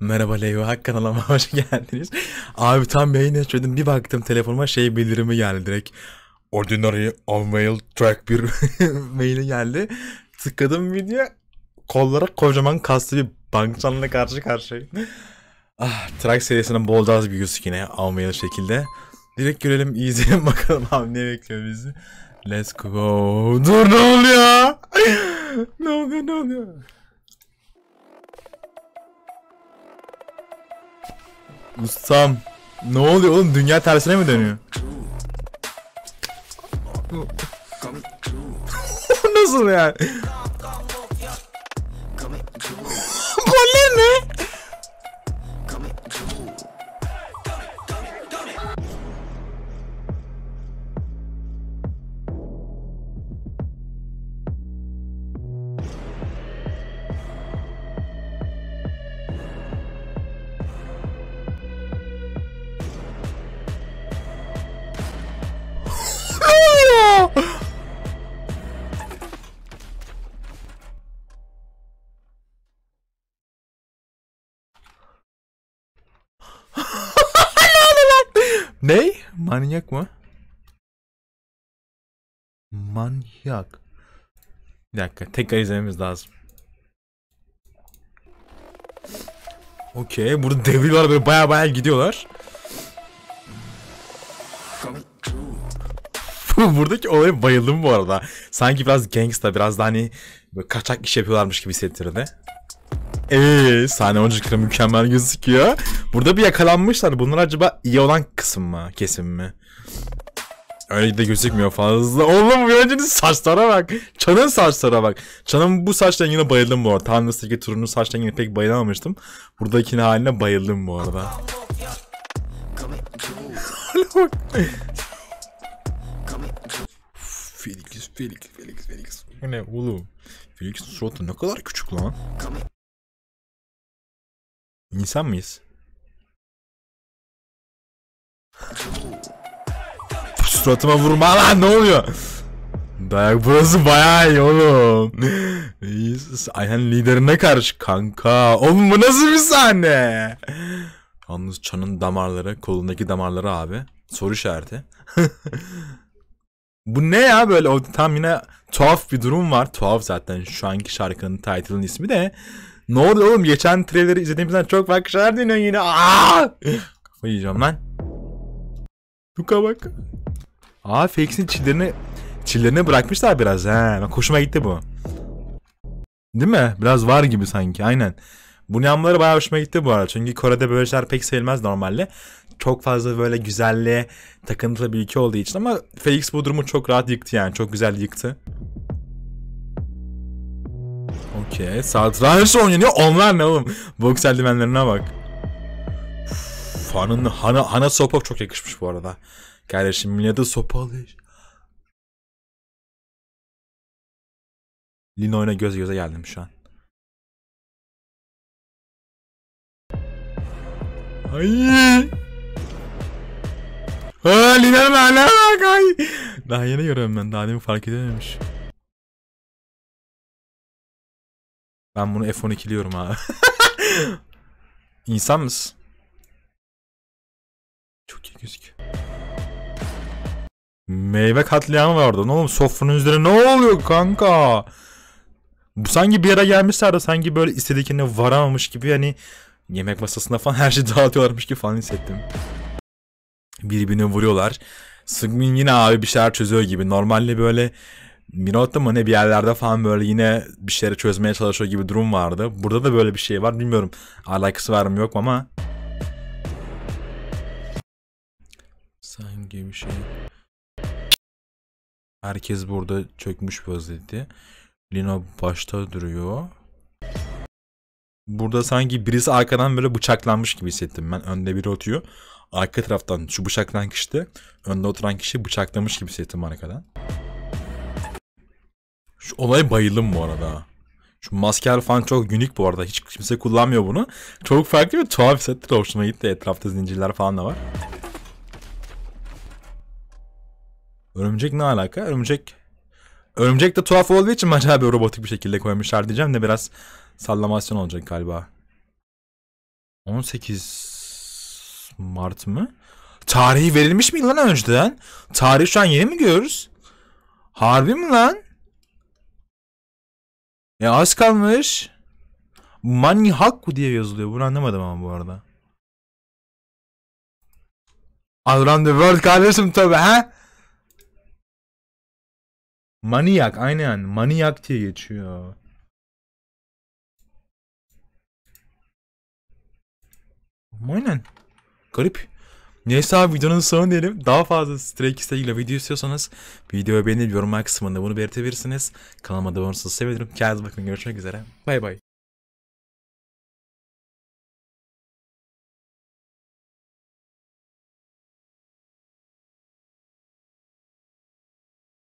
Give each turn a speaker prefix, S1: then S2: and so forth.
S1: Merhaba Leyva kanalıma hoş geldiniz. Abi tam yayın açıyordum bir baktım telefonuma şey bildirimi geldi direkt. Ordinary mail track bir maili geldi. Tıkladım video kollara kocaman kaslı bir bankçanla karşı karşıyayım. Ah, track serisinin bol az bir yine almayalı şekilde. Direkt görelim izleyelim bakalım abi ne bekliyor bizi. Let's go. Dur ne oluyor? ne oluyor ne oluyor? Ustam. Ne oluyor oğlum? Dünya tersine mi dönüyor? Nasıl yani? Goller ne? Ne? Manyak mı? Manyak. Bir dakika tekrar izlememiz lazım. Okey burada devriyorlar böyle baya baya gidiyorlar. Buradaki olaya bayıldım bu arada. Sanki biraz gangsta biraz da hani kaçak iş yapıyorlarmış gibi hissettirdi. Eee sahne oyunculukları mükemmel gözüküyor. Burada bir yakalanmışlar. Bunlar acaba iyi olan kısım mı? Kesim mi? Öyle de gözükmüyor fazla. Oğlum oyuncunun saçlara bak. Çan'ın saçlara bak. Çan'ın bu saç rengine bayıldım bu arada. Tanrısı'daki turunun saç rengine pek bayılamamıştım. Buradakine haline bayıldım bu arada. Bak. Felix, Felix, Felix, Felix. Bu ne oğlum? Felix'in suratı ne kadar küçük lan. İnsan mıyız? Suratıma vurma lan ne oluyor? Dayak burası bayağı iyi oğlum. Ayhan liderine karşı kanka. Oğlum bu nasıl bir sahne? Yalnız Çan'ın damarları, kolundaki damarları abi. Soru işareti. bu ne ya böyle o tam yine tuhaf bir durum var. Tuhaf zaten şu anki şarkının title'ın ismi de. Ne oldu oğlum? Geçen trailer'ı izlediğimizden çok farklı şeyler deniyor yine. Aa! Kafayı yiyeceğim lan. Luka bak. Aa Fakes'in çillerini çillerini bırakmışlar biraz ha. Bak gitti bu. Değil mi? Biraz var gibi sanki aynen. Bu yanları bayağı hoşuma gitti bu arada. Çünkü Kore'de böyle şeyler pek sevilmez normalde. Çok fazla böyle güzelliğe takıntılı bir ülke olduğu için ama Felix bu durumu çok rahat yıktı yani. Çok güzel yıktı. Okey. Satranç oynanıyor. Onlar ne oğlum? Boks eldivenlerine bak. Uf, Han'ın Hana, Hana sopa çok yakışmış bu arada. Kardeşim millete sopa alıyor. Lino'yla göz göze geldim şu an. Ay. Ha Lina bana bak ay. Daha yeni görüyorum ben. Daha demin fark edememiş. Ben bunu F12'liyorum abi. İnsan mısın? Çok iyi gözüküyor. Meyve katliamı vardı. Ne oğlum sofranın üzerine ne oluyor kanka? Bu sanki bir yere gelmişler de sanki böyle istediklerine varamamış gibi hani yemek masasında falan her şeyi dağıtıyorlarmış gibi falan hissettim. Birbirine vuruyorlar. Sıgmin yine abi bir şeyler çözüyor gibi. Normalde böyle Minot'ta mı ne bir yerlerde falan böyle yine bir şeyleri çözmeye çalışıyor gibi durum vardı. Burada da böyle bir şey var. Bilmiyorum alakası var mı yok ama. Sanki bir şey. Herkes burada çökmüş vaziyette. Lino başta duruyor. Burada sanki birisi arkadan böyle bıçaklanmış gibi hissettim ben. Önde biri oturuyor. Arka taraftan şu bıçaklanan kişi de önde oturan kişi bıçaklamış gibi hissettim arkadan. Şu olaya bayıldım bu arada. Şu maskeler falan çok unik bu arada. Hiç kimse kullanmıyor bunu. Çok farklı ve tuhaf hissetti. Hoşuma gitti. Etrafta zincirler falan da var. Örümcek ne alaka? Örümcek Örümcek de tuhaf olduğu için acaba bir robotik bir şekilde koymuşlar diyeceğim de biraz sallamasyon olacak galiba. 18 Mart mı? Tarihi verilmiş mi lan önceden? Tarih şu an yeni mi görürüz? Harbi mi lan? Ya az kalmış. Money Hakku diye yazılıyor. Bunu anlamadım ama bu arada. Around the World kardeşim tabi ha? Maniac aynen. Maniac diye geçiyor. Aynen. Garip. Neyse abi videonun sonu diyelim. Daha fazla Stray Kids ile video istiyorsanız videoyu beğenip yorumlar kısmında bunu belirtebilirsiniz. Kanalıma da olursanız sevinirim. Kendinize bakın. Görüşmek üzere. Bay bay.